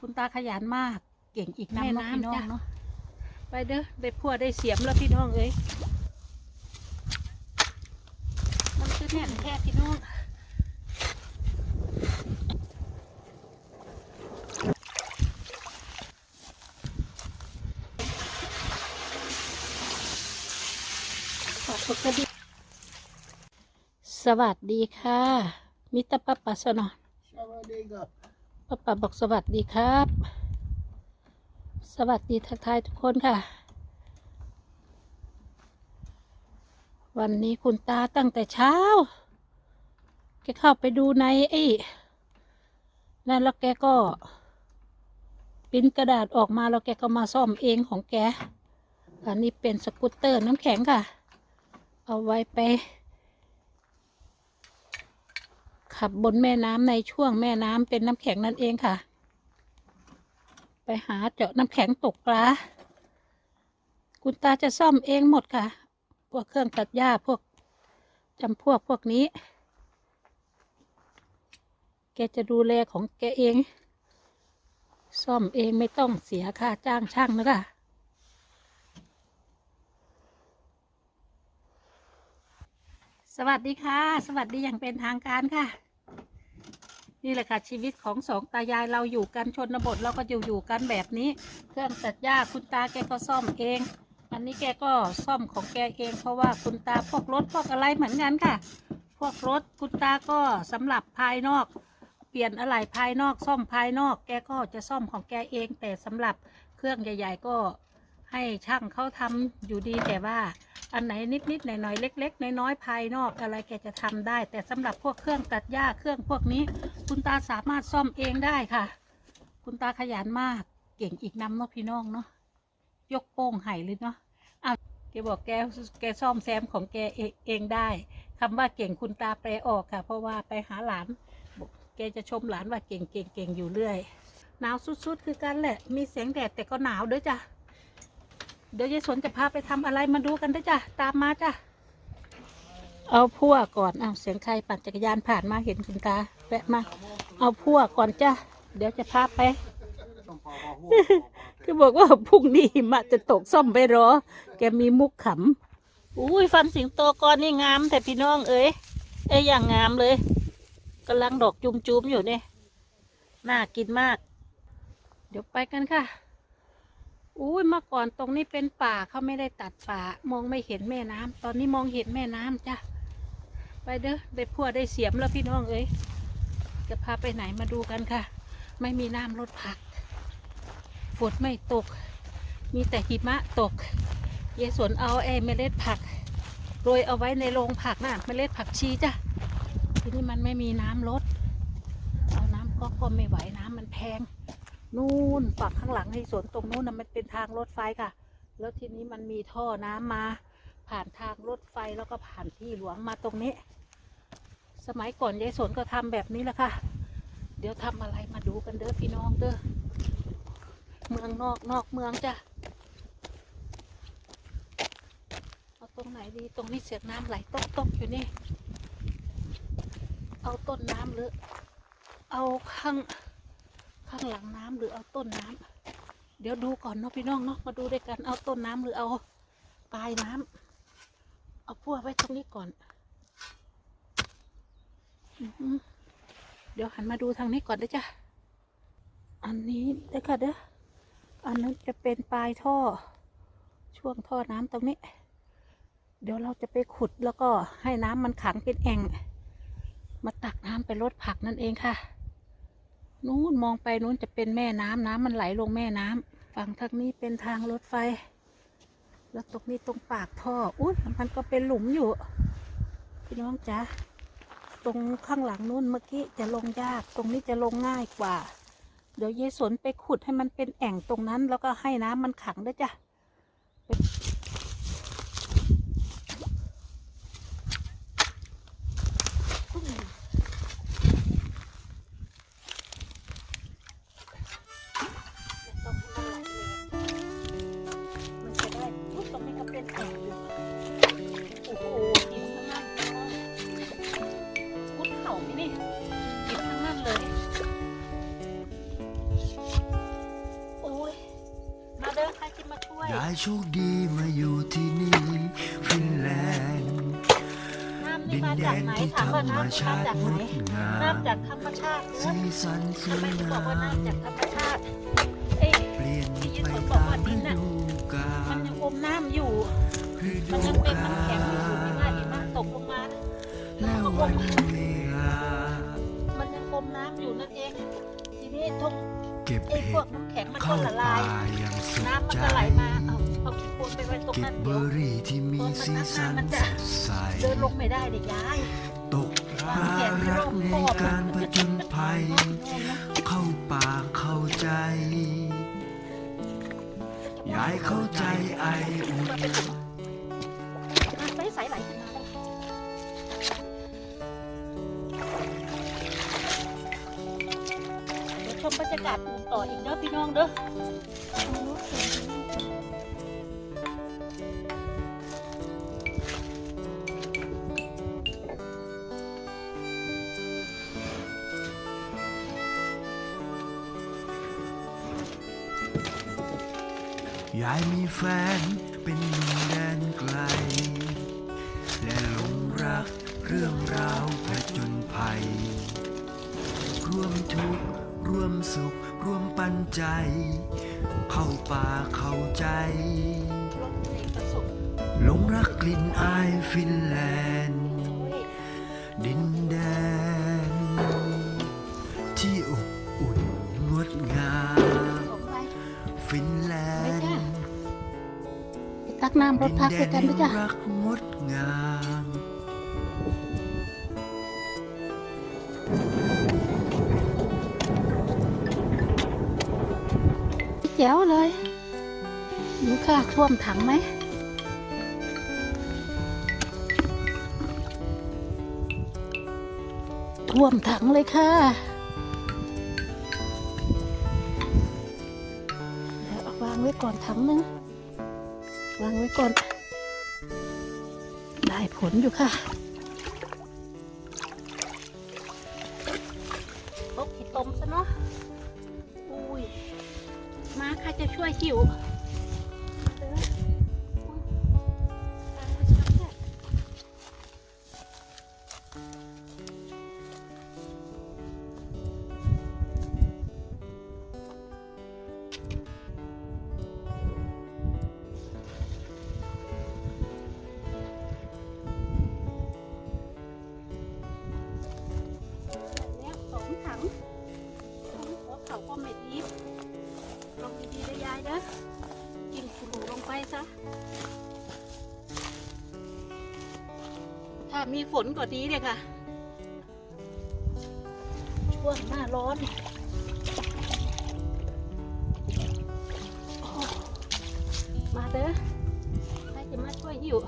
คุณตาขยันมาก เก่งอีกน้ำแม่เนาะน้ำพี่น้องจ้ะเนาะไปเด้อได้พัวได้เสียมแล้วพี่น้องเอ้ยมันคือแน่นแท้พี่น้องขอบคุณค่ะสวัสดีค่ะ มิตรปัปปะสนอ Shabadiga. ป้าป๋าบอกสวัสดีครับ สวัสดีทักทายทุกคนค่ะ วันนี้คุณตาตั้งแต่เช้า แกเข้าไปดูในไอ้นั่นแล้วแกก็ปิ้นกระดาษออกมาแล้วแกก็มาซ่อมเองของแก อันนี้เป็นสกูตเตอร์น้ำแข็งค่ะ เอาไว้ไป ขับบนแม่น้ำในช่วงแม่น้ำเป็นน้ำแข็งนั่นเองค่ะ ไปหาเจาะน้ำแข็งตกปลาคุณตาจะซ่อมเองหมดค่ะ พวกเครื่องตัดหญ้าพวกจำพวกพวกนี้ แกจะดูแลของแกเอง ซ่อมเองไม่ต้องเสียค่าจ้างช่างนะคะสวัสดีค่ะ สวัสดีอย่างเป็นทางการค่ะ นี่แหละค่ะชีวิตของสองตายายเราอยู่กันชนบทเราก็อยู่อยู่กันแบบนี้ เครื่องตัดหญ้าคุณตาแกก็ซ่อมเอง อันนี้แกก็ซ่อมของแกเองเพราะว่าคุณตาพวกรถพวกอะไรเหมือนกันค่ะ พวกรถคุณตาก็สำหรับภายนอก เปลี่ยนอะไหล่ภายนอกซ่อมภายนอก แกก็จะซ่อมของแกเอง แต่สำหรับเครื่องใหญ่ ๆ ก็ให้ช่างเขาทำอยู่ดีแต่ว่า อันไหนนิดๆหน่อยๆเล็ก ๆ น้อยๆภายนอกอะไรแกจะทำได้ แต่สำหรับพวกเครื่องตัดหญ้าเครื่องพวกนี้ คุณตาสามารถซ่อมเองได้ค่ะ คุณตาขยันมากเก่งอีกน้ำเนาะพี่น้องเนาะยกโป้งไห่เลยเนาะอ้าวแกบอกแกแกซ่อมแซมของแกเองเองได้คำว่าเก่งคุณตาแปลออกค่ะ เพราะว่าไปหาหลานแกจะชมหลานว่าเก่งเก่งเก่งอยู่เรื่อยหนาวสุดๆคือกันแหละ มีแสงแดดแต่ก็หนาวด้วยจ้ะ เดี๋ยวยายสนจะพาไปทำอะไรมาดูกันด้จ้ะตามมาจ้ะเอาพั่วก่อนเอาเสียงใครปั่นจักรยานผ่านมาเห็นคุณตาแวะมา เอาพั่วก่อนจ้ะเดี๋ยวจะพาไปคือบอกว่าพรุ่งนี้หิมะจะตกซ่อมไปรอ แกมีมุกขำ อุ้ยฟันสิงโตก่อนนี่งาม แต่พี่น้องเอ้ยเอ้ยอย่างงามเลยกำลังดอกจุมๆอยู่เนี่ยน่ากินมาก เดี๋ยวไปกันค่ะ อุ้ยเมื่อก่อนตรงนี้เป็นป่าเขาไม่ได้ตัดป่ามองไม่เห็นแม่น้ำตอนนี้มองเห็นแม่น้ำจ้ะไปเด้อได้พัวได้เสียมแล้วพี่น้องเอ้ยจะพาไปไหนมาดูกันค่ะ ไม่มีน้ำลดผักฝนไม่ตก มีแต่หิมะตกยายสวนเอาไอ้เมล็ดผักโรยเอาไว้ในโรงผักน่ะเมล็ดผักชีจ้ะทีนี้มันไม่มีน้ำลดเอาน้ำก็ก็ไม่ไหวน้ำมันแพง นู่นฝั่งข้างหลังในสวนตรงนู้นนะมันเป็นทางรถไฟค่ะ แล้วทีนี้มันมีท่อน้ำมา ผ่านทางรถไฟแล้วก็ผ่านที่หลวงมาตรงนี้ สมัยก่อนยายสนก็ทำแบบนี้แหละค่ะ เดี๋ยวทำอะไรมาดูกันเด้อพี่น้องเด้อเมืองนอกนอกเมืองจ้ะเอาตรงไหนดีตรงนี้เสียงน้ำไหลตกตกอยู่นี่ เอาต้นน้ำหรือ เอาข้าง ข้างหลังน้ำหรือเอาต้นน้ำเดี๋ยวดูก่อนเนาะพี่น้องเนาะมาดูด้วยกันเอาต้นน้ำหรือเอาปลายน้ำเอาพั่วไว้ตรงนี้ก่อนเดี๋ยวหันมาดูทางนี้ก่อนเด้อจ้ะอันนี้เด้อค่ะเด้ออันนั้นจะเป็นปลายท่อ ช่วงท่อน้ำตรงนี้ เดี๋ยวเราจะไปขุดแล้วก็ให้น้ำมันขังเป็นแอ่งมาตักน้ำไปลดผักนั่นเองค่ะ นู้นมองไปนู้นจะเป็นแม่น้ำน้ำมันไหลลงแม่น้ำฝั่งทางนี้เป็นทางรถไฟ แล้วตรงนี้ตรงปากท่ออุ้ยมันก็เป็นหลุมอยู่พี่น้องจ๊ะตรงข้างหลังนู้นเมื่อกี้จะลงยากตรงนี้จะลงง่ายกว่า เดี๋ยวยายสนไปขุดให้มันเป็นแอ่งตรงนั้น แล้วก็ให้น้ำมันขังได้จ้ะายโชคดีมาอยู่ที่นี่ฟินแลนด์น้ำดินี่นมาแดจากนไหนที่ถามธรว่ารมน้ำมาชาติจากงไหนดงาน้ำมจากธรรมชาติเนสีอะสันสทำวไมยถึงบงาอกว่าน้ำจากมธรรมชาติเอ้ยเปลี่ยนได้ยินไปคนบอกตามว่าดิฤนน่ะดูกามันลยังอมน้ำอยู่ ฤมัดูนยังเป็นกาน้ำแข็งอยู่หิมะหิมะตกลงมาและน้ำก็อวัมนเวลา มันยังอมน้ำอยู่นั่นเอง ทีนี้ทุกเก็บไอ้พเห็วดกน้ำแข็งมันก็เข้าละป่าลาย อย่างสุขน้ำมันใจ ก็ไหลมาเอาเอาขี้โคลนไปไว้ตรงเก็นั้บนเบเดี๋ยวอร์รี่ที่มีสีสันสดใส เดินลงไม่ได้เด็กยาย ตกปลารักในการผจญภัย เข้าป่าเข้าใจ ยายเข้าใจไออุ่นใสใสไหลขึ้นมาเลยเดี๋ยวชมบรรยากาศอื่นต่ออีกเด้อพี่น้องเด้อ ยายมีแฟนเป็นหนุ่มแดนไกล และหลงรักเรื่องราวผจญภัย ร่วมทุกข์ร่วมสุข ร่วมปันใจ เข้าป่าเข้าใจ หลงรักกลิ่นอายฟินแลนด์ ตักน้ำรถพักดิด้วยกันด้วยจ้ะแห่งรักงดงามแจ๋วเลยดูค่ะท่วมถังไหมท่วมถังเลยค่ะเดี๋ยวเอาวางไว้ก่อนถังนึง วางไว้ก่อน ได้ผลอยู่ค่ะตกขี้ตมซะเนาะอุ้ยมาค่ะจะช่วยหิว มีฝนกว่านี้เลยค่ะ ช่วงหน้าร้อนอมาเด้อใครจะมาช่วยอยู่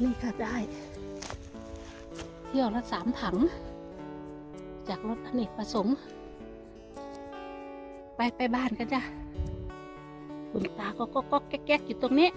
นี่ค่ะได้ เที่ยวละสามถัง จากรถอเนกประสงค์ ไปไปบ้านกันจ้ะคุณตาก็ก็ก็แก๊กๆอยู่ตรงนี้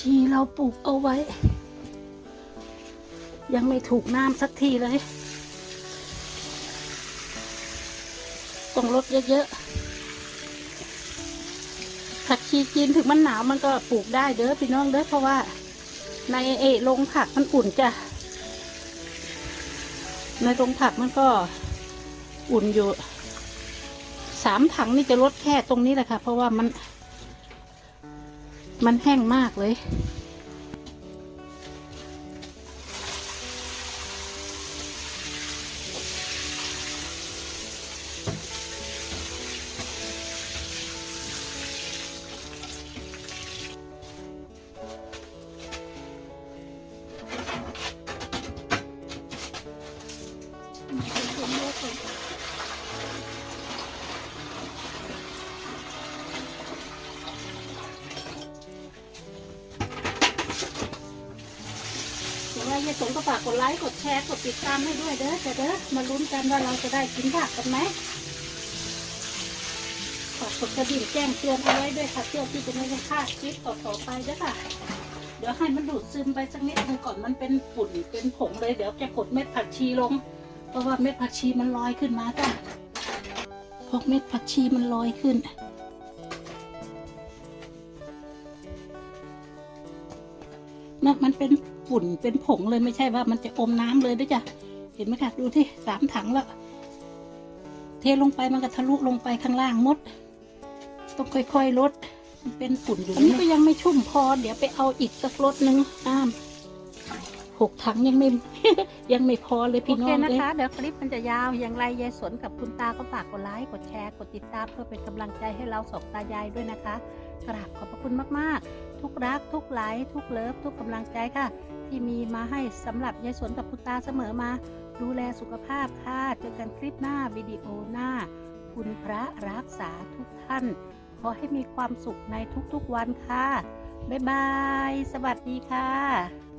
ที่เราปลูกเอาไว้ ยังไม่ถูกน้ำสักทีเลยต้องลดเยอะๆผักชีจีนถึงมันหนาวมันก็ปลูกได้เด้อพี่น้องเด้อเพราะว่า ในเอโรงผักมันอุ่นจ้ะในโรงผักมันก็อุ่นอยู่สามถังนี่จะลดแค่ตรงนี้แหละค่ะ เพราะว่ามัน มันแห้งมากเลย ค์กดแชร์กดติดตามให้ด้วยเด้อจ้ะเด้อมาลุ้นกันว่าเราจะได้กินผักกันไหมฝากกดกระดิ่งแจ้งเตือนเอาไว้ด้วยค่ะเพื่อที่จะไม่ได้พลาดคลิปต่อๆไปเด้อค่ะ เดี๋ยวให้มันดูดซึมไปสักนิดนึงก่อนมันเป็นฝุ่นเป็นผงเลยเดี๋ยวจะกดเม็ดผักชีลง เพราะว่าเม็ดผักชีมันลอยขึ้นมาจ้ะพวกเม็ดผักชีมันลอยขึ้นนะมันเป็น ฝุ่นเป็นผงเลยไม่ใช่ว่ามันจะอมน้ำเลยด้วยจ้ะเห็นไหมคะดูที่สามถังแล้ว เทลงไปมันก็ทะลุลงไปข้างล่างหมด ต้องค่อยๆลดมันเป็นฝุ่นอยู่อันนี้ก็ยังไม่ชุ่มพอ เดี๋ยวไปเอาอีกสักรถหนึ่งน้ำหกถังยังไม่ยังไม่พอเลยพี่น้องโอเคเลนะยคะ เดี๋ยวคลิปมันจะยาวอย่างไรยายสนกับคุณตาก็ฝากกดไลค์กดแชร์กดติดตามเพื่อเป็นกำลังใจให้เราสองตายายด้วยนะคะกราบขอบพระคุณมากๆ ทุกรัก ทุกไลค์ทุกเลิฟ ทุกกำลังใจค่ะ ที่มีมาให้สำหรับยายสวนกับคุณตาเสมอมา ดูแลสุขภาพค่ะ เจอกันคลิปหน้าวิดีโอหน้า คุณพระรักษาทุกท่าน ขอให้มีความสุขในทุกๆวันค่ะ บ๊ายบาย สวัสดีค่ะ